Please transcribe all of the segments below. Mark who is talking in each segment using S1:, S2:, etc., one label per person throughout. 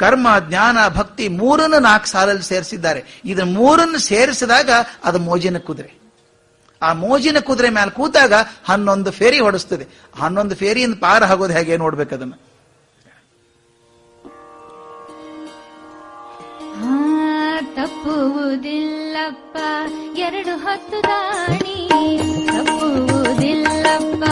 S1: ಕರ್ಮ, ಜ್ಞಾನ, ಭಕ್ತಿ ಮೂರನ್ನು ನಾಲ್ಕು ಸಾಲಲ್ಲಿ ಸೇರಿಸಿದ್ದಾರೆ. ಇದನ್ನ ಮೂರನ್ನು ಸೇರಿಸಿದಾಗ ಅದು ಮೋಜಿನ ಕುದುರೆ. ಆ ಮೋಜಿನ ಕುದುರೆ ಮೇಲೆ ಕೂತಾಗ ಹನ್ನೊಂದು ಫೇರಿ ಹೊಡಿಸ್ತದೆ. ಹನ್ನೊಂದು ಫೇರಿಯಿಂದ ಪಾರ ಆಗೋದು ಹೇಗೆ ನೋಡ್ಬೇಕು ಅದನ್ನ?
S2: ತಪ್ಪುವುದಿಲ್ಲಪ್ಪ, ಎರಡು ಹತ್ತು ದಾಣಿ ತಪ್ಪುವುದಿಲ್ಲಪ್ಪ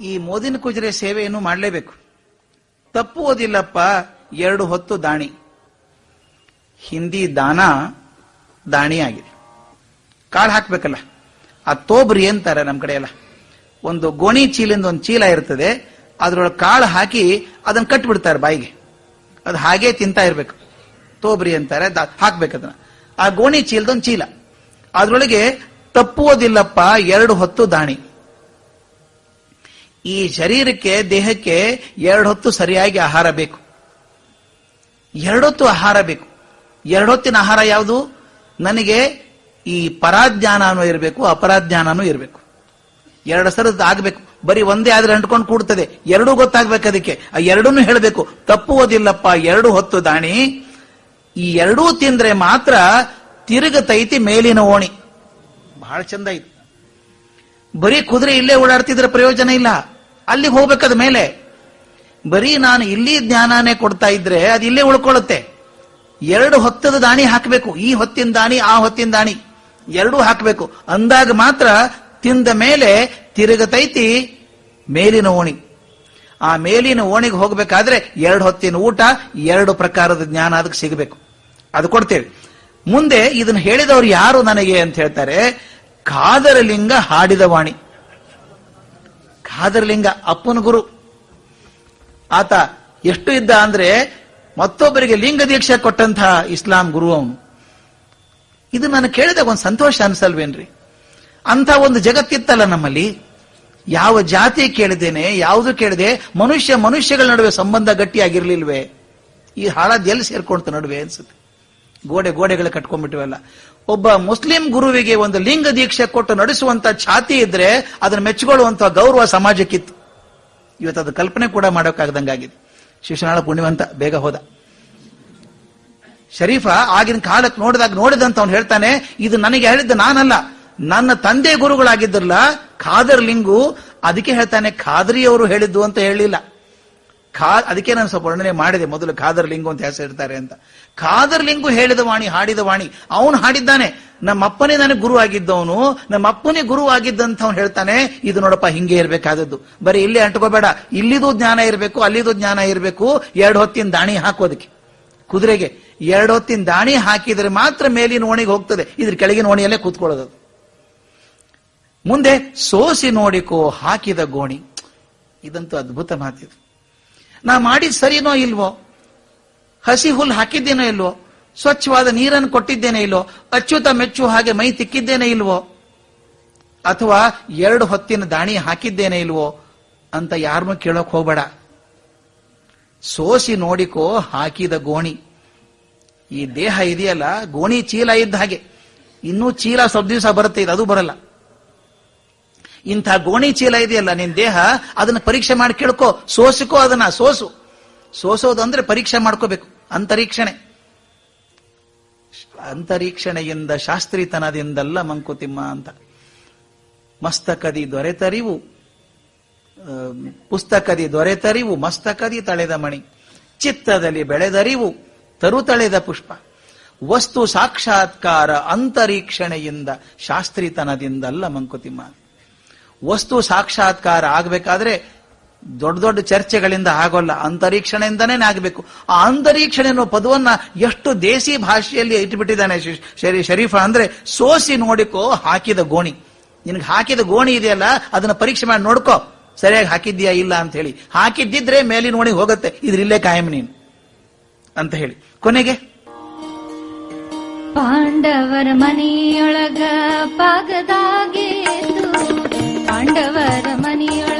S1: ಈ ಮೋದಿನ ಕುಜರೆ ಸೇವೆಯನ್ನು ಮಾಡಲೇಬೇಕು. ತಪ್ಪುವುದಿಲ್ಲಪ್ಪ ಎರಡು ಹೊತ್ತು ದಾಣಿ. ಹಿಂದಿ ದಾನ ದಾಣಿ ಆಗಿದೆ ಕಾಳು ಹಾಕ್ಬೇಕಲ್ಲ. ಆ ತೋಬ್ರಿ ಅಂತಾರೆ ನಮ್ಮ ಕಡೆ ಎಲ್ಲ ಒಂದು ಗೋಣಿ ಚೀಲಿಂದ ಒಂದು ಚೀಲ ಇರ್ತದೆ, ಅದ್ರೊಳಗೆ ಕಾಳು ಹಾಕಿ ಅದನ್ನ ಕಟ್ಬಿಡ್ತಾರೆ ಬಾಯಿಗೆ. ಅದು ಹಾಗೆ ತಿಂತಾ ಇರಬೇಕು. ತೋಬ್ರಿ ಅಂತಾರೆ ಹಾಕ್ಬೇಕು ಅದನ್ನ. ಆ ಗೋಣಿ ಚೀಲದೊಂದು ಚೀಲ. ಅದ್ರೊಳಗೆ ತಪ್ಪುವುದಿಲ್ಲಪ್ಪ ಎರಡು ಹೊತ್ತು ದಾಣಿ. ಈ ಶರೀರಕ್ಕೆ, ದೇಹಕ್ಕೆ ಎರಡು ಹೊತ್ತು ಸರಿಯಾಗಿ ಆಹಾರ ಬೇಕು. ಎರಡೊತ್ತು ಆಹಾರ ಬೇಕು. ಎರಡೊತ್ತಿನ ಆಹಾರ ಯಾವುದು? ನನಗೆ ಈ ಪರಾಜ್ಞಾನನೂ ಇರಬೇಕು, ಅಪರಾಜ್ಞಾನನೂ ಇರಬೇಕು. ಎರಡು ಸರದ ಆಗಬೇಕು. ಬರೀ ಒಂದೇ ಆದ್ರೆ ಅಂಟ್ಕೊಂಡು ಕೂಡ್ತದೆ. ಎರಡೂ ಗೊತ್ತಾಗ್ಬೇಕು ಅದಕ್ಕೆ. ಆ ಎರಡನ್ನೂ ಹೇಳಬೇಕು. ತಪ್ಪುವುದಿಲ್ಲಪ್ಪ ಎರಡು ಹೊತ್ತು ದಾಣಿ. ಈ ಎರಡೂ ತಿಂದ್ರೆ ಮಾತ್ರ ತಿರುಗತೈತಿ ಮೇಲಿನ ಓಣಿ. ಬಹಳ ಚಂದ ಇದು ಬರೀ ಕುದುರೆ ಇಲ್ಲೇ ಓಡಾಡ್ತಿದ್ರೆ ಪ್ರಯೋಜನ ಇಲ್ಲ. ಅಲ್ಲಿಗೆ ಹೋಗ್ಬೇಕಾದ ಮೇಲೆ ಬರೀ ನಾನು ಇಲ್ಲಿ ಜ್ಞಾನನೇ ಕೊಡ್ತಾ ಇದ್ರೆ ಅದು ಇಲ್ಲೇ ಉಳ್ಕೊಳ್ಳುತ್ತೆ. ಎರಡು ಹೊತ್ತದ ದಾಣಿ ಹಾಕಬೇಕು. ಈ ಹೊತ್ತಿನ ದಾಣಿ, ಆ ಹೊತ್ತಿನ ದಾಣಿ ಎರಡೂ ಹಾಕಬೇಕು. ಅಂದಾಗ ಮಾತ್ರ ತಿಂದ ಮೇಲೆ ತಿರುಗತೈತಿ ಮೇಲಿನ ಓಣಿ. ಆ ಮೇಲಿನ ಓಣಿಗೆ ಹೋಗಬೇಕಾದ್ರೆ ಎರಡು ಹೊತ್ತಿನ ಊಟ, ಎರಡು ಪ್ರಕಾರದ ಜ್ಞಾನ ಅದಕ್ಕೆ ಸಿಗಬೇಕು. ಅದು ಕೊಡ್ತೇವೆ. ಮುಂದೆ ಇದನ್ನು ಹೇಳಿದವರು ಯಾರು ನನಗೆ ಅಂತ ಹೇಳ್ತಾರೆ, ಕಾದರಲಿಂಗ ಹಾಡಿದ ವಾಣಿ. ಖಾದರಲಿಂಗ ಅಪ್ಪನ ಗುರು. ಆತ ಎಷ್ಟು ಇದ್ದ ಅಂದ್ರೆ ಮತ್ತೊಬ್ಬರಿಗೆ ಲಿಂಗ ದೀಕ್ಷೆ ಕೊಟ್ಟಂತಹ ಇಸ್ಲಾಂ ಗುರು ಅವನು. ಇದು ನಾನು ಕೇಳಿದಾಗ ಒಂದು ಸಂತೋಷ ಅನ್ಸಲ್ವೇನ್ರಿ? ಅಂತ ಒಂದು ಜಗತ್ತಿತ್ತಲ್ಲ ನಮ್ಮಲ್ಲಿ. ಯಾವ ಜಾತಿ ಕೇಳಿದ್ದೇನೆ, ಯಾವುದು ಕೇಳಿದೆ, ಮನುಷ್ಯ ಮನುಷ್ಯಗಳ ನಡುವೆ ಸಂಬಂಧ ಗಟ್ಟಿಯಾಗಿರ್ಲಿಲ್ವೇ? ಈ ಹಾಳಾದ ಎಲ್ಲಿ ಸೇರ್ಕೊಂತ ನಡುವೆ ಅನ್ಸುತ್ತೆ. ಗೋಡೆ ಗೋಡೆಗಳು ಕಟ್ಕೊಂಡ್ಬಿಟ್ಟಿವಲ್ಲ ಒಬ್ಬ ಮುಸ್ಲಿಂ ಗುರುವಿಗೆ ಒಂದು ಲಿಂಗ ದೀಕ್ಷೆ ಕೊಟ್ಟು ನಡೆಸುವಂತ ಛಾತಿ ಇದ್ರೆ ಅದನ್ನ ಮೆಚ್ಚಿಕೊಳ್ಳುವಂತ ಗೌರವ ಸಮಾಜಕ್ಕಿತ್ತು. ಇವತ್ತು ಅದು ಕಲ್ಪನೆ ಕೂಡ ಮಾಡೋಕ್ಕಾಗದಂಗಾಗಿದೆ. ಶಿಶುನಾಳ ಪುಣ್ಯವಂತ, ಬೇಗ ಹೋದ. ಶರೀಫ ಆಗಿನ ಕಾಲಕ್ಕೆ ನೋಡಿದಾಗ ನೋಡಿದಂತ ಅವನು ಹೇಳ್ತಾನೆ, ಇದು ನನಗೆ ಹೇಳಿದ್ದ ನಾನಲ್ಲ. ನನ್ನ ತಂದೆ ಗುರುಗಳಾಗಿದ್ರಲ್ಲ, ಖಾದರ್ ಲಿಂಗು, ಅದಕ್ಕೆ ಹೇಳ್ತಾನೆ, ಖಾದ್ರಿಯವರು ಹೇಳಿದ್ದು ಅಂತ ಹೇಳಿಲ್ಲ. ಖಾ, ಅದಕ್ಕೆ ನಾನು ಸ್ವಲ್ಪ ವರ್ಣನೆ ಮಾಡಿದೆ. ಮೊದಲು ಖಾದರ್ ಲಿಂಗು ಅಂತ ಹೆಸರು ಇಡ್ತಾರೆ ಅಂತ. ಖಾದರ್ ಲಿಂಗು ಹೇಳಿದ ವಾಣಿ, ಹಾಡಿದ ವಾಣಿ, ಅವನು ಹಾಡಿದ್ದಾನೆ. ನಮ್ಮಪ್ಪನೇ ನನಗೆ ಗುರು ಆಗಿದ್ದವನು, ನಮ್ಮಪ್ಪನೇ ಗುರು ಆಗಿದ್ದಂತ ಅವ್ನು ಹೇಳ್ತಾನೆ, ಇದು ನೋಡಪ್ಪ ಹಿಂಗೆ ಇರಬೇಕಾದದ್ದು. ಬರೀ ಇಲ್ಲೇ ಅಂಟ್ಕೋಬೇಡ. ಇಲ್ಲಿದು ಜ್ಞಾನ ಇರಬೇಕು, ಅಲ್ಲಿದು ಜ್ಞಾನ ಇರಬೇಕು. ಎರಡು ಹೊತ್ತಿನ ದಾಣಿ ಹಾಕೋದಕ್ಕೆ ಕುದುರೆಗೆ ಎರಡು ಹೊತ್ತಿನ ದಾಣಿ ಹಾಕಿದರೆ ಮಾತ್ರ ಮೇಲಿನ ಓಣಿಗೆ ಹೋಗ್ತದೆ. ಇದ್ರ ಕೆಳಗಿನ ಓಣಿಯಲ್ಲೇ ಕೂತ್ಕೊಳ್ಳೋದು ಮುಂದೆ ಸೋಸಿ ನೋಡಿಕೋ ಹಾಕಿದ ಗೋಣಿ. ಇದಂತೂ ಅದ್ಭುತ ಮಾತಿದು. ನಾ ಮಾಡಿದ್ ಸರಿನೋ ಇಲ್ವೋ? ಹಸಿ ಹುಲ್ ಹಾಕಿದ್ದೇನೋ ಇಲ್ವೋ? ಸ್ವಚ್ಛವಾದ ನೀರನ್ನು ಕೊಟ್ಟಿದ್ದೇನೆ ಇಲ್ವೋ? ಅಚ್ಚುತ ಮೆಚ್ಚು ಹಾಗೆ ಮೈ ತಿಕ್ಕಿದ್ದೇನೆ ಇಲ್ವೋ? ಅಥವಾ ಎರಡು ಹೊತ್ತಿನ ದಾಣಿ ಹಾಕಿದ್ದೇನೆ ಇಲ್ವೋ ಅಂತ ಯಾರನ್ನೂ ಕೇಳೋಕ್ ಹೋಗ್ಬೇಡ. ಸೋಸಿ ನೋಡಿಕೋ ಹಾಕಿದ ಗೋಣಿ. ಈ ದೇಹ ಇದೆಯಲ್ಲ, ಗೋಣಿ ಚೀಲ ಇದ್ದ ಹಾಗೆ. ಇನ್ನೂ ಚೀಲ ಸ್ವಲ್ಪ ದಿವಸ ಬರುತ್ತೆ ಅದು ಬರಲ್ಲ. ಇಂಥ ಗೋಣಿ ಚೀಲ ಇದೆಯಲ್ಲ ನಿನ್ ದೇಹ, ಅದನ್ನ ಪರೀಕ್ಷೆ ಮಾಡಿ ಕೇಳ್ಕೋ. ಸೋಸಿಕೋ ಅದನ್ನ, ಸೋಸು. ಸೋಸೋದು ಅಂದ್ರೆ ಪರೀಕ್ಷೆ ಮಾಡ್ಕೋಬೇಕು. ಅಂತರೀಕ್ಷಣೆ. ಅಂತರೀಕ್ಷಣೆಯಿಂದ, ಶಾಸ್ತ್ರೀತನದಿಂದಲ್ಲ ಮಂಕುತಿಮ್ಮ ಅಂತ. ಮಸ್ತಕದಿ ದೊರೆತರಿವು. ಪುಸ್ತಕದಿ ದೊರೆತರಿವು, ಮಸ್ತಕದಿ ತಳೆದ ಮಣಿ. ಚಿತ್ತದಲ್ಲಿ ಬೆಳೆದರಿವು, ತರು ತಳೆದ ಪುಷ್ಪ. ವಸ್ತು ಸಾಕ್ಷಾತ್ಕಾರ ಅಂತರೀಕ್ಷಣೆಯಿಂದ, ಶಾಸ್ತ್ರೀತನದಿಂದಲ್ಲ ಮಂಕುತಿಮ್ಮ. ವಸ್ತು ಸಾಕ್ಷಾತ್ಕಾರ ಆಗಬೇಕಾದ್ರೆ ದೊಡ್ಡ ದೊಡ್ಡ ಚರ್ಚೆಗಳಿಂದ ಆಗೋಲ್ಲ ಅಂತರೀಕ್ಷಣೆಯಿಂದನೇ ಆಗಬೇಕು. ಆ ಅಂತರೀಕ್ಷಣೆ ಅನ್ನೋ ಪದವನ್ನ ಎಷ್ಟು ದೇಸಿ ಭಾಷೆಯಲ್ಲಿ ಇಟ್ಬಿಟ್ಟಿದ್ದಾನೆ ಶ್- ಶರೀ, ಶರೀಫ ಅಂದ್ರೆ ಸೋಸಿ ನೋಡಿಕೋ ಹಾಕಿದ ಗೋಣಿ. ನಿನಗೆ ಹಾಕಿದ ಗೋಣಿ ಇದೆಯಲ್ಲ, ಅದನ್ನ ಪರೀಕ್ಷೆ ಮಾಡಿ ನೋಡ್ಕೋ. ಸರಿಯಾಗಿ ಹಾಕಿದ್ಯಾ ಇಲ್ಲ ಅಂತ ಹೇಳಿ. ಹಾಕಿದ್ದಿದ್ರೆ ಮೇಲಿನ ಓಣಿ ಹೋಗುತ್ತೆ, ಇದ್ರಿಲ್ಲೇ ಕಾಯಂ ನೀನು. ಅಂತ ಹೇಳಿ. ಕೊನೆಗೆ?
S2: ಪಾಂಡವರ ಮನೆಯೊಳಗ ಪಾಂಡವರ ಮನೆಯೊಳಗ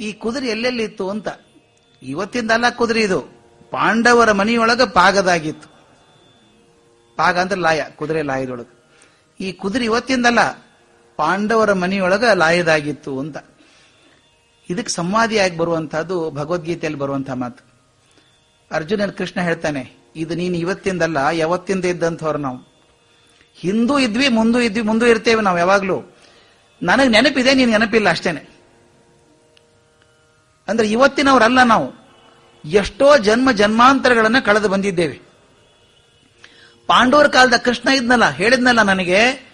S1: ಈ ಕುದುರೆ ಎಲ್ಲೆಲ್ಲಿತ್ತು ಅಂತ. ಇವತ್ತಿಂದಲ್ಲ ಕುದುರೆ ಇದು. ಪಾಂಡವರ ಮನೆಯೊಳಗ ಪಾಗದಾಗಿತ್ತು. ಪಾಗ ಅಂದ್ರೆ ಲಾಯ, ಕುದುರೆ ಲಾಯದೊಳಗೆ. ಈ ಕುದುರೆ ಇವತ್ತಿಂದಲ್ಲ ಪಾಂಡವರ ಮನೆಯೊಳಗ ಲಾಯದಾಗಿತ್ತು ಅಂತ. ಇದಕ್ಕೆ ಸಂವಾದಿಯಾಗಿ ಬರುವಂತಹದ್ದು ಭಗವದ್ಗೀತೆಯಲ್ಲಿ ಬರುವಂತಹ ಮಾತು. ಅರ್ಜುನನ್ ಕೃಷ್ಣ ಹೇಳ್ತಾನೆ, ಇದು ನೀನು ಇವತ್ತಿಂದಲ್ಲ ಯಾವತ್ತಿಂದ ಇದ್ದಂಥವ್ರು ನಾವು. ಹಿಂದೂ ಇದ್ವಿ, ಮುಂದೂ ಇದ್ವಿ, ಮುಂದೂ ಇರ್ತೇವೆ ನಾವು ಯಾವಾಗ್ಲೂ. ನನಗೆ ನೆನಪಿದೆ, ನೀನು ನೆನಪಿಲ್ಲ ಅಷ್ಟೇನೆ. ಅಂದ್ರೆ ಇವತ್ತಿನವರಲ್ಲ ನಾವು. ಎಷ್ಟೋ ಜನ್ಮ ಜನ್ಮಾಂತರಗಳನ್ನ ಕಳೆದು ಬಂದಿದ್ದೇವೆ. ಪಾಂಡವರ ಕಾಲದ ಕೃಷ್ಣ ಇದ್ನಲ್ಲ, ಹೇಳಿದ್ನಲ್ಲ ನನಗೆ,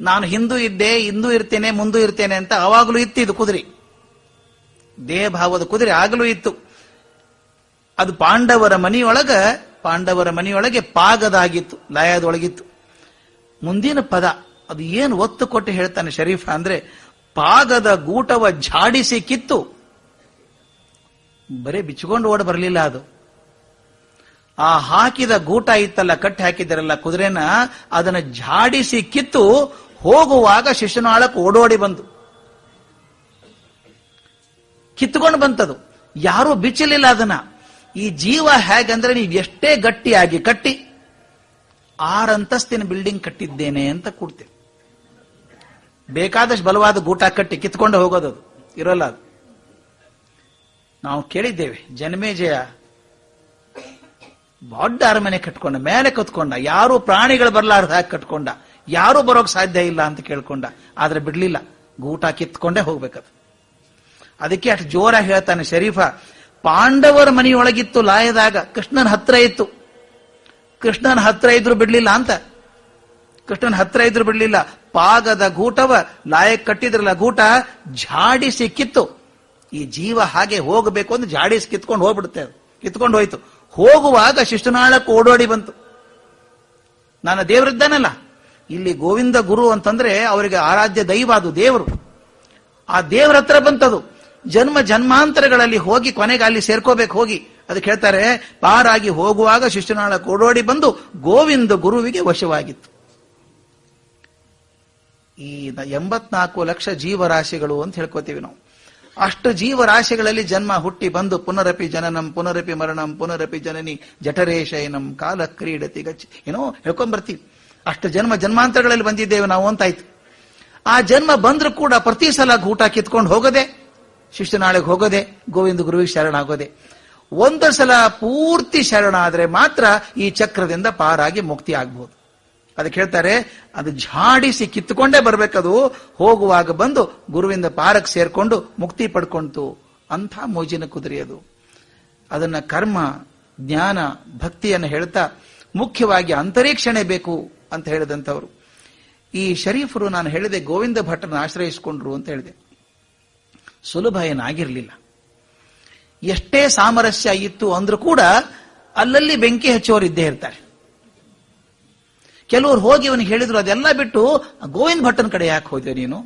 S1: ನಾನು ಹಿಂದೂ ಇದ್ದೆ, ಹಿಂದೂ ಇರ್ತೇನೆ, ಮುಂದೂ ಇರ್ತೇನೆ ಅಂತ ಆವಾಗಲೂ ಇತ್ತು ಇದು ಕುದುರೆ. ದೇಹ ಭಾವದ ಕುದುರೆ ಆಗಲೂ ಇತ್ತು. ಅದು ಪಾಂಡವರ ಮನೆಯೊಳಗ, ಪಾಂಡವರ ಮನೆಯೊಳಗೆ ಪಾಗದಾಗಿತ್ತು, ಲಯದೊಳಗಿತ್ತು. ಮುಂದಿನ ಪದ, ಅದು ಏನು ಒತ್ತು ಕೊಟ್ಟು ಹೇಳ್ತಾನೆ ಶರೀಫ ಅಂದ್ರೆ, ಪಾಗದ ಗೂಟವ ಝಾಡಿಸಿ ಕಿತ್ತು. ಬರೀ ಬಿಚ್ಚಿಕೊಂಡು ಓಡ ಬರಲಿಲ್ಲ ಅದು. ಆ ಹಾಕಿದ ಗೂಟ ಇತ್ತಲ್ಲ, ಕಟ್ಟಿ ಹಾಕಿದ್ರಲ್ಲ ಕುದುರೆನ, ಅದನ್ನು ಜಾಡಿಸಿ ಕಿತ್ತು ಹೋಗುವಾಗ ಶಿಶುನಾಳಕ್ಕೆ ಓಡೋಡಿ ಬಂತು ಕಿತ್ಕೊಂಡು ಬಂತದು. ಯಾರೂ ಬಿಚ್ಚಲಿಲ್ಲ ಅದನ್ನ. ಈ ಜೀವ ಹೇಗಂದ್ರೆ ನೀವು ಎಷ್ಟೇ ಗಟ್ಟಿಯಾಗಿ ಕಟ್ಟಿ ಆರಂತಸ್ತಿನ ಬಿಲ್ಡಿಂಗ್ ಕಟ್ಟಿದ್ದೇನೆ ಅಂತ ಕೂಡ್ತೇವೆ ಬೇಕಾದಷ್ಟು ಬಲವಾದ ಗೂಟ ಕಟ್ಟಿ ಕಿತ್ಕೊಂಡು ಹೋಗೋದು ಅದು ಇರೋಲ್ಲ ಅದು. ನಾವು ಕೇಳಿದ್ದೇವೆ, ಜನ್ಮೇಜಯ, ದೊಡ್ಡ ಅರಮನೆ ಕಟ್ಕೊಂಡ, ಮೇಲೆ ಕತ್ಕೊಂಡ, ಯಾರು ಪ್ರಾಣಿಗಳು ಬರಲಾರ್ದ ಹಾಕಿ ಕಟ್ಕೊಂಡ, ಯಾರು ಬರೋಕ್ ಸಾಧ್ಯ ಇಲ್ಲ ಅಂತ ಕೇಳ್ಕೊಂಡ, ಆದ್ರೆ ಬಿಡ್ಲಿಲ್ಲ. ಗೂಟ ಕಿತ್ಕೊಂಡೇ ಹೋಗ್ಬೇಕದು. ಅದಕ್ಕೆ ಅಷ್ಟು ಜೋರಾಗಿ ಹೇಳ್ತಾನೆ ಶರೀಫ, ಪಾಂಡವರ ಮನೆಯೊಳಗಿತ್ತು ಲಾಯದಾಗ, ಕೃಷ್ಣನ ಹತ್ರ ಇತ್ತು. ಕೃಷ್ಣನ ಹತ್ರ ಇದ್ರು ಬಿಡ್ಲಿಲ್ಲ ಅಂತ. ಕೃಷ್ಣನ ಹತ್ರ ಇದ್ರು ಬಿಡ್ಲಿಲ್ಲ. ಪಾಗದ ಗೂಟವ ಲಾಯಕ್ ಕಟ್ಟಿದ್ರಲ್ಲ ಗೂಟ ಝಾಡಿಸಿ ಕಿತ್ತು ಈ ಜೀವ ಹಾಗೆ ಹೋಗಬೇಕು ಅಂದ್ರೆ ಜಾಡಿಸ್ ಕಿತ್ಕೊಂಡು ಹೋಗ್ಬಿಡುತ್ತೆ ಕಿತ್ಕೊಂಡು ಹೋಯ್ತು. ಹೋಗುವಾಗ ಶಿಷ್ಟನಾಳಕ್ಕೆ ಓಡೋಡಿ ಬಂತು. ನಾನು ದೇವರಿದ್ದಾನಲ್ಲ. ಇಲ್ಲಿ ಗೋವಿಂದ ಗುರು ಅಂತಂದ್ರೆ ಅವರಿಗೆ ಆರಾಧ್ಯ ದೈವ ಅದು ದೇವರು. ಆ ದೇವರ ಹತ್ರ ಬಂತದು. ಜನ್ಮ ಜನ್ಮಾಂತರಗಳಲ್ಲಿ ಹೋಗಿ ಕೊನೆಗೆ ಅಲ್ಲಿ ಸೇರ್ಕೋಬೇಕು, ಹೋಗಿ. ಅದಕ್ಕೆ ಹೇಳ್ತಾರೆ ಪಾರಾಗಿ ಹೋಗುವಾಗ ಶಿಷ್ಟನಾಳ ಓಡೋಡಿ ಬಂದು ಗೋವಿಂದ ಗುರುವಿಗೆ ವಶವಾಗಿತ್ತು. ಈ ಎಂಬತ್ನಾಲ್ಕು ಲಕ್ಷ ಜೀವರಾಶಿಗಳು ಅಂತ ಹೇಳ್ಕೋತೀವಿ ನಾವು. ಅಷ್ಟು ಜೀವರಾಶಿಗಳಲ್ಲಿ ಜನ್ಮ ಹುಟ್ಟಿ ಬಂದು ಪುನರಪಿ ಜನನಂ, ಪುನರಪಿ ಮರಣಂ, ಪುನರಪಿ ಜನನಿ, ಜಠರೇಶಯನಂ ಕಾಲ ಕ್ರೀಡತಿ ಗಚ್ಚಿ. ಏನೋ ಹೇಳ್ಕೊಂಡ್ಬರ್ತೀವಿ ಅಷ್ಟು ಜನ್ಮ ಜನ್ಮಾಂತರಗಳಲ್ಲಿ ಬಂದಿದ್ದೇವೆ ನಾವು ಅಂತಾಯ್ತು. ಆ ಜನ್ಮ ಬಂದ್ರೂ ಕೂಡ ಪ್ರತಿ ಸಲ ಊಟ ಕಿತ್ಕೊಂಡು ಹೋಗದೆ ಶಿಷ್ಯನಾಳೆಗೆ ಹೋಗೋದೆ, ಗೋವಿಂದ ಗುರುವಿಗೆ ಶರಣಾಗೋದೆ ಒಂದು ಸಲ ಪೂರ್ತಿ ಶರಣ ಆದರೆ ಮಾತ್ರ ಈ ಚಕ್ರದಿಂದ ಪಾರಾಗಿ ಮುಕ್ತಿ ಆಗ್ಬಹುದು ಅದಕ್ಕೆ ಹೇಳ್ತಾರೆ ಅದು ಝಾಡಿಸಿ ಕಿತ್ತುಕೊಂಡೇ ಬರಬೇಕದು. ಹೋಗುವಾಗ ಬಂದು ಗುರುವಿಂದ ಪಾರಕ್ಕೆ ಸೇರ್ಕೊಂಡು ಮುಕ್ತಿ ಪಡ್ಕೊಂತು. ಅಂಥ ಮೋಜಿನ ಕುದುರೆ ಅದು. ಅದನ್ನ ಕರ್ಮ, ಜ್ಞಾನ, ಭಕ್ತಿಯನ್ನು ಹೇಳ್ತಾ ಮುಖ್ಯವಾಗಿ ಅಂತರೀಕ್ಷಣೆ ಬೇಕು ಅಂತ ಹೇಳಿದಂಥವ್ರು. ಈ ಶರೀಫರು ನಾನು ಹೇಳಿದೆ, ಗೋವಿಂದ ಭಟ್ಟನ ಆಶ್ರಯಿಸಿಕೊಂಡ್ರು ಅಂತ ಹೇಳಿದೆ. ಸುಲಭ ಏನಾಗಿರಲಿಲ್ಲ. ಎಷ್ಟೇ ಸಾಮರಸ್ಯ ಇತ್ತು ಅಂದ್ರೂ ಕೂಡ ಅಲ್ಲಲ್ಲಿ ಬೆಂಕಿ ಹಚ್ಚುವರು ಇದ್ದೇ ಇರ್ತಾರೆ. ಕೆಲವರು ಹೋಗಿ ಅವನಿಗೆ ಹೇಳಿದ್ರು, ಅದೆಲ್ಲ ಬಿಟ್ಟು ಗೋವಿಂದ ಭಟ್ಟನ ಕಡೆ ಯಾಕೆ ಹೋದೆ ನೀನು?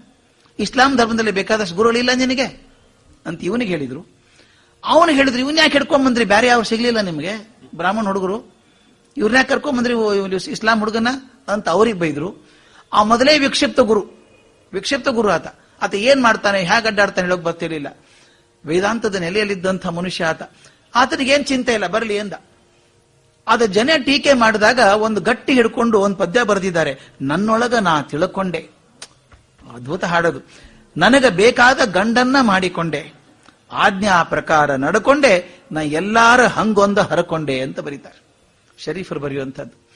S1: ಇಸ್ಲಾಂ ಧರ್ಮದಲ್ಲಿ ಬೇಕಾದಷ್ಟು ಗುರುಗಳಿಲ್ಲ ನಿನಗೆ? ಅಂತ ಇವನಿಗೆ ಹೇಳಿದ್ರು. ಅವನು ಹೇಳಿದ್ರು, ಇವನ್ ಯಾಕೆ ಹಿಡ್ಕೊಂಡ್ ಬಂದ್ರಿ? ಬೇರೆ ಯಾವ ಸಿಗ್ಲಿಲ್ಲ ನಿಮಗೆ? ಬ್ರಾಹ್ಮಣ ಹುಡುಗರು ಇವ್ರನ್ನ ಯಾಕೆ ಕರ್ಕೊಂಡ್ ಬಂದ್ರಿ? ಇಸ್ಲಾಂ ಹುಡುಗನ? ಅಂತ ಅವ್ರಿಗೆ ಬೈದ್ರು. ಆ ಮೊದಲೇ ವಿಕ್ಷಿಪ್ತ ಗುರು ವಿಕ್ಷಿಪ್ತ ಗುರು ಆತ. ಆತ ಏನ್ ಮಾಡ್ತಾನೆ ಹೇಗೆ ಅಡ್ಡಾಡ್ತಾನೆ ಹೇಳೋಕ್ ಬರ್ತಿರ್ಲಿಲ್ಲ. ವೇದಾಂತದ ನೆಲೆಯಲ್ಲಿದ್ದಂಥ ಮನುಷ್ಯ ಆತ. ಆತನಿಗೆ ಏನ್ ಚಿಂತೆ ಇಲ್ಲ, ಬರಲಿ ಎಂದ ಅದ ಜನ ಟೀಕೆ ಮಾಡಿದಾಗ ಒಂದು ಗಟ್ಟಿ ಹಿಡ್ಕೊಂಡು ಒಂದು ಪದ್ಯ ಬರೆದಿದ್ದಾರೆ. ನನ್ನೊಳಗ ನಾ ತಿಳ್ಕೊಂಡೆ. ಅದ್ಭುತ ಹಾಡೋದು. ನನಗೆ ಬೇಕಾದ ಗಂಡನ್ನ ಮಾಡಿಕೊಂಡೆ. ಆಜ್ಞಾ ಪ್ರಕಾರ ನಡ್ಕೊಂಡೆ. ನಾ ಎಲ್ಲಾರ ಹಂಗೊಂದ ಹರಕೊಂಡೆ ಅಂತ ಬರೀತಾರೆ. ಶರೀಫರು ಬರೆಯುವಂಥದ್ದು.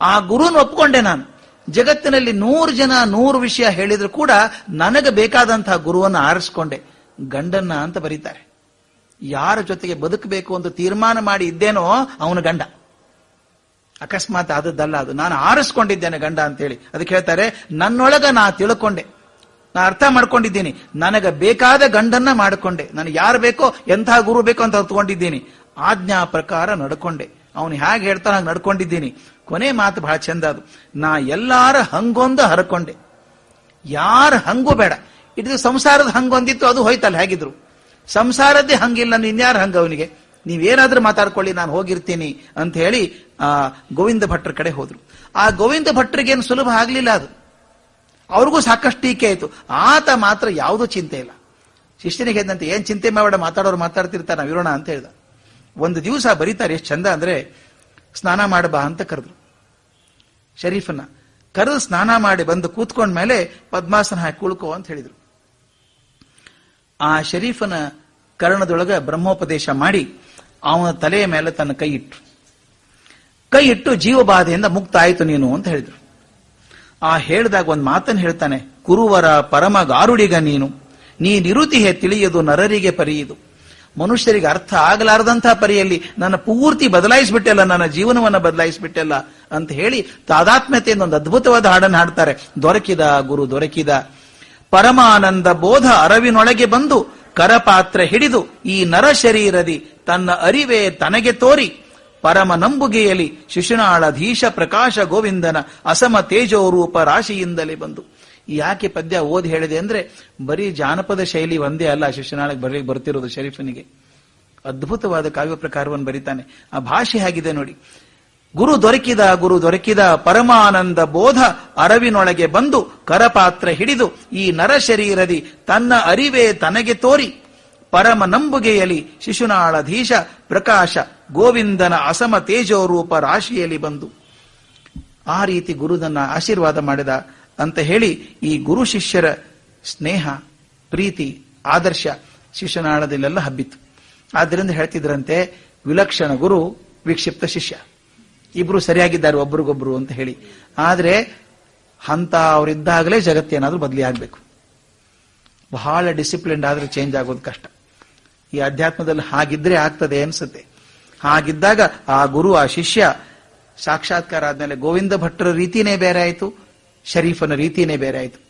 S1: ಆ ಗುರುನ ಒಪ್ಕೊಂಡೆ ನಾನು. ಜಗತ್ತಿನಲ್ಲಿ ನೂರು ಜನ ನೂರು ವಿಷಯ ಹೇಳಿದ್ರು ಕೂಡ ನನಗೆ ಬೇಕಾದಂತಹ ಗುರುವನ್ನ ಆರಿಸ್ಕೊಂಡೆ. ಗಂಡನ್ನ ಅಂತ ಬರೀತಾರೆ. ಯಾರ ಜೊತೆಗೆ ಬದುಕಬೇಕು ಅಂತ ತೀರ್ಮಾನ ಮಾಡಿ ಇದ್ದೇನೋ ಅವನ ಗಂಡ. ಅಕಸ್ಮಾತ್ ಆದದ್ದಲ್ಲ ಅದು. ನಾನು ಆರಿಸ್ಕೊಂಡಿದ್ದೇನೆ ಗಂಡ ಅಂತೇಳಿ. ಅದಕ್ಕೆ ಹೇಳ್ತಾರೆ, ನನ್ನೊಳಗ ನಾ ತಿಳ್ಕೊಂಡೆ. ನಾ ಅರ್ಥ ಮಾಡ್ಕೊಂಡಿದ್ದೀನಿ. ನನಗೆ ಬೇಕಾದ ಗಂಡನ್ನ ಮಾಡಿಕೊಂಡೆ. ನನಗೆ ಯಾರು ಬೇಕೋ ಎಂಥ ಗುರು ಬೇಕೋ ಅಂತ ಹೊತ್ಕೊಂಡಿದ್ದೀನಿ ಆಜ್ಞಾ ಪ್ರಕಾರ ನಡ್ಕೊಂಡೆ. ಅವನು ಹೇಗೆ ಹೇಳ್ತಾನೆ ಹಾಗೆ ನಡ್ಕೊಂಡಿದ್ದೀನಿ. ಕೊನೆ ಮಾತು ಬಹಳ ಚಂದ ಅದು. ನಾ ಎಲ್ಲಾರ ಹಂಗೊಂದು ಹರಕೊಂಡೆ. ಯಾರ ಹಂಗೂ ಬೇಡ. ಇದು ಸಂಸಾರದ ಹಂಗೊಂದಿತ್ತು, ಅದು ಹೋಯ್ತಲ್ಲ, ಹೇಗಿದ್ರು? ಸಂಸಾರದ್ದೇ ಹಂಗಿಲ್ಲ ಇನ್ಯಾರು ಹಂಗ ಅವನಿಗೆ? ನೀವೇನಾದ್ರೂ ಮಾತಾಡ್ಕೊಳ್ಳಿ, ನಾನು ಹೋಗಿರ್ತೀನಿ ಅಂತ ಹೇಳಿ, ಆ, ಗೋವಿಂದ ಭಟ್ರ ಕಡೆ ಹೋದ್ರು. ಆ ಗೋವಿಂದ ಭಟ್ರಿಗೇನು ಸುಲಭ ಆಗ್ಲಿಲ್ಲ ಅದು. ಅವ್ರಿಗೂ ಸಾಕಷ್ಟು ಟೀಕೆ ಆಯ್ತು. ಆತ ಮಾತ್ರ ಯಾವುದೂ ಚಿಂತೆ ಇಲ್ಲ. ಶಿಷ್ಯನಿಗೆ ಹೇಳಿದಂತೆ, ಏನ್ ಚಿಂತೆ ಮಾಡಬೇಡ, ಮಾತಾಡೋರು ಮಾತಾಡ್ತಿರ್ತಾರೆ ಇರೋಣ ಅಂತ ಹೇಳ್ದ. ಒಂದು ದಿವಸ ಬರೀತಾರೆ, ಎಷ್ಟು ಚಂದ ಅಂದ್ರೆ, ಸ್ನಾನ ಮಾಡಬಾ ಅಂತ ಕರೆದ್ರು. ಶರೀಫನ್ನ ಕರೆದು ಸ್ನಾನ ಮಾಡಿ ಬಂದು ಕೂತ್ಕೊಂಡ ಮೇಲೆ ಪದ್ಮಾಸನ ಹಾಕಿ ಕುಳ್ಕೋ ಅಂತ ಹೇಳಿದ್ರು. ಆ ಶರೀಫನ ಕರ್ಣದೊಳಗ ಬ್ರಹ್ಮೋಪದೇಶ ಮಾಡಿ ಅವನ ತಲೆಯ ಮೇಲೆ ತನ್ನ ಕೈ ಇಟ್ಟು. ಕೈ ಇಟ್ಟು ಜೀವಬಾಧೆಯಿಂದ ಮುಕ್ತ ಆಯಿತು ನೀನು ಅಂತ ಹೇಳಿದ್ರು. ಆ ಹೇಳಿದಾಗ ಒಂದು ಮಾತನ್ನು ಹೇಳ್ತಾನೆ, ಕುರುವರ ಪರಮ ಗಾರುಡಿಗ ನೀನು. ನೀ ನಿರುತಿಹೆ ತಿಳಿಯದು, ನರರಿಗೆ ಪರಿಯುದು. ಮನುಷ್ಯರಿಗೆ ಅರ್ಥ ಆಗಲಾರದಂತಹ ಪರಿಯಲ್ಲಿ ನನ್ನ ಪೂರ್ತಿ ಬದಲಾಯಿಸ್ಬಿಟ್ಟೆಲ್ಲ, ನನ್ನ ಜೀವನವನ್ನ ಬದಲಾಯಿಸ್ಬಿಟ್ಟೆಲ್ಲ ಅಂತ ಹೇಳಿ ತಾದಾತ್ಮ್ಯತೆಯಿಂದ ಒಂದು ಅದ್ಭುತವಾದ ಹಾಡನ್ನು ಹಾಡ್ತಾರೆ. ದೊರಕಿದ ಗುರು, ದೊರಕಿದ. ಪರಮಾನಂದ ಬೋಧ ಅರವಿನೊಳಗೆ ಬಂದು ಕರಪಾತ್ರ ಹಿಡಿದು ಈ ನರ ಶರೀರದಿ ತನ್ನ ಅರಿವೇ ತನಗೆ ತೋರಿ. ಪರಮ ನಂಬುಗೆಯಲ್ಲಿ ಶಿಶುನಾಳಧೀಶ ಪ್ರಕಾಶ ಗೋವಿಂದನ ಅಸಮ ತೇಜೋ ರೂಪ ರಾಶಿಯಿಂದಲೇ ಬಂದು. ಯಾಕೆ ಪದ್ಯ ಓದಿ ಹೇಳಿದೆ ಅಂದ್ರೆ ಬರೀ ಜಾನಪದ ಶೈಲಿ ಒಂದೇ ಅಲ್ಲ ಶಿಶುನಾಳಕ್ಕೆ ಬರಲಿಕ್ಕೆ ಬರ್ತಿರೋದು ಶರೀಫನಿಗೆ. ಅದ್ಭುತವಾದ ಕಾವ್ಯ ಪ್ರಕಾರವನ್ನು ಬರೀತಾನೆ. ಆ ಭಾಷೆ ಆಗಿದೆ ನೋಡಿ. ಗುರು ದೊರಕಿದ ಗುರು ದೊರಕಿದ ಪರಮಾನಂದ ಬೋಧ ಅರವಿನೊಳಗೆ ಬಂದು ಕರಪಾತ್ರ ಹಿಡಿದು ಈ ನರ ಶರೀರದಿ ತನ್ನ ಅರಿವೇ ತನಗೆ ತೋರಿ. ಪರಮ ನಂಬುಗೆಯಲ್ಲಿ ಶಿಶುನಾಳಧೀಶ ಪ್ರಕಾಶ ಗೋವಿಂದನ ಅಸಮ ತೇಜೋರೂಪ ರಾಶಿಯಲ್ಲಿ ಬಂದು. ಆ ರೀತಿ ಗುರುದನ್ನ ಆಶೀರ್ವಾದ ಮಾಡಿದ ಅಂತ ಹೇಳಿ ಈ ಗುರು ಶಿಷ್ಯರ ಸ್ನೇಹ, ಪ್ರೀತಿ, ಆದರ್ಶ ಶಿಶುನಾಳದಲ್ಲೆಲ್ಲ ಹಬ್ಬಿತ್ತು. ಆದ್ದರಿಂದ ಹೇಳ್ತಿದ್ರಂತೆ, ವಿಲಕ್ಷಣ ಗುರು, ವಿಕ್ಷಿಪ್ತ ಶಿಷ್ಯ. ಇಬ್ರು ಸರಿಯಾಗಿದ್ದಾರೆ, ಒಬ್ರಿಗೊಬ್ರು ಅಂತ ಹೇಳಿ. ಆದ್ರೆ ಹಂತ ಅವರಿದ್ದಾಗಲೇ ಜಗತ್ತೇನಾದ್ರೂ ಬದಲಿ ಆಗ್ಬೇಕು. ಬಹಳ ಡಿಸಿಪ್ಲಿನ್ ಆದ್ರೆ ಚೇಂಜ್ ಆಗೋದು ಕಷ್ಟ. ಈ ಅಧ್ಯಾತ್ಮದಲ್ಲಿ ಹಾಗಿದ್ರೆ ಆಗ್ತದೆ ಅನ್ಸುತ್ತೆ. ಹಾಗಿದ್ದಾಗ ಆ ಗುರು, ಆ ಶಿಷ್ಯ ಸಾಕ್ಷಾತ್ಕಾರ ಆದ್ಮೇಲೆ ಗೋವಿಂದ ಭಟ್ಟರ ರೀತಿನೇ ಬೇರೆ ಆಯ್ತು, ಶರೀಫನ ರೀತಿನೇ ಬೇರೆ ಆಯಿತು.